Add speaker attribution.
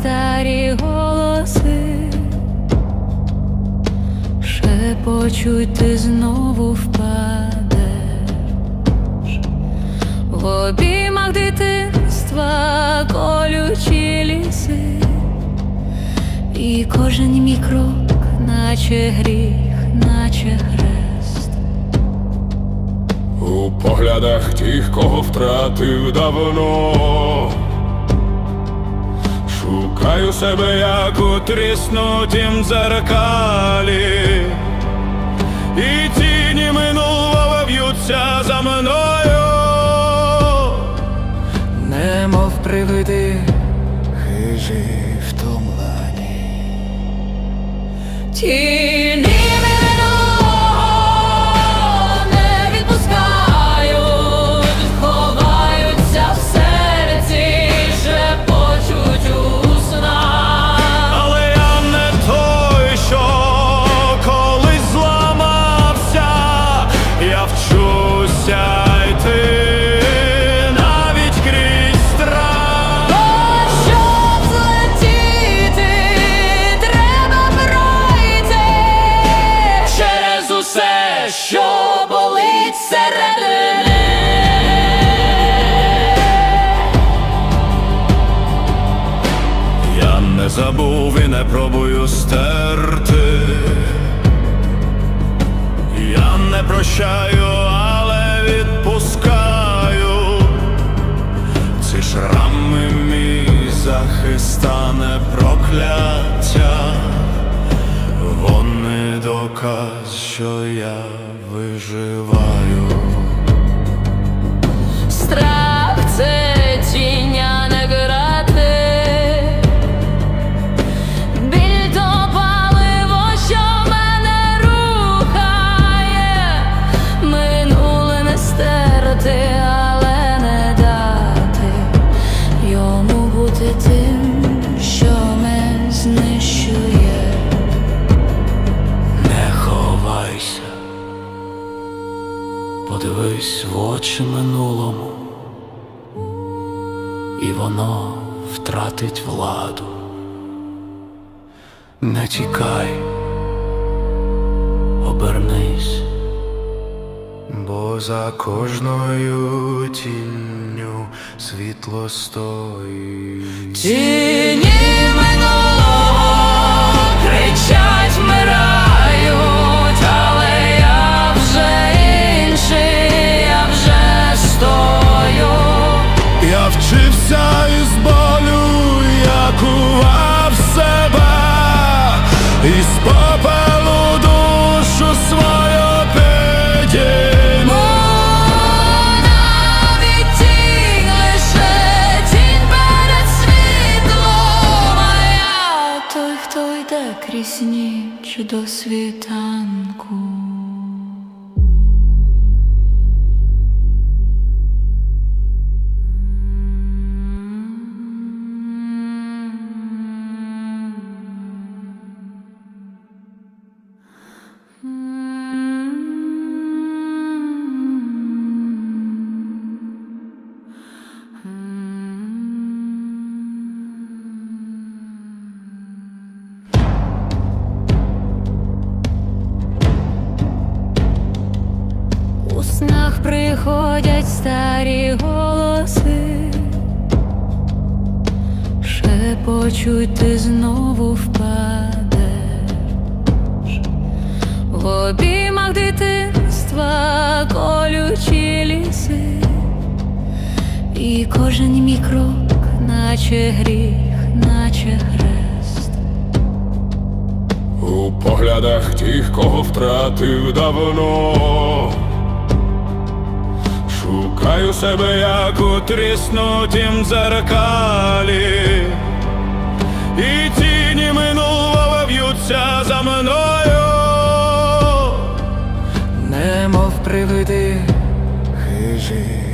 Speaker 1: старі голоси, шепочуть ти знову впадеш в обіймах дитинства колючі ліси, і кожен мій крок, наче гріх, наче хрест.
Speaker 2: У поглядах тих, кого втратив давно. Шукаю себе, як у тріснутім дзеркалі, і тіні минулого б'ються за мною.
Speaker 3: Немов привиди хижі втомлені.
Speaker 1: Тіні
Speaker 2: забув і не пробую стерти. Я не прощаю, але відпускаю. Ці шрами мій захистане прокляття. Вони доказ, що я
Speaker 3: очі минулому, і воно втратить владу. Не тікай, обернись, бо за кожною тінню світло стоїть.
Speaker 1: Тіні крізь ніч до світанку. Приходять старі голоси, шепочуть ти знову впадеш в обіймах дитинства колючі ліси, і кожен мій крок, наче гріх, наче хрест.
Speaker 2: У поглядах тих, кого втратив давно. Шукаю себе, як у тріснутім дзеркалі, і тіні минулого б'ються за мною.
Speaker 3: Немов привиди хижі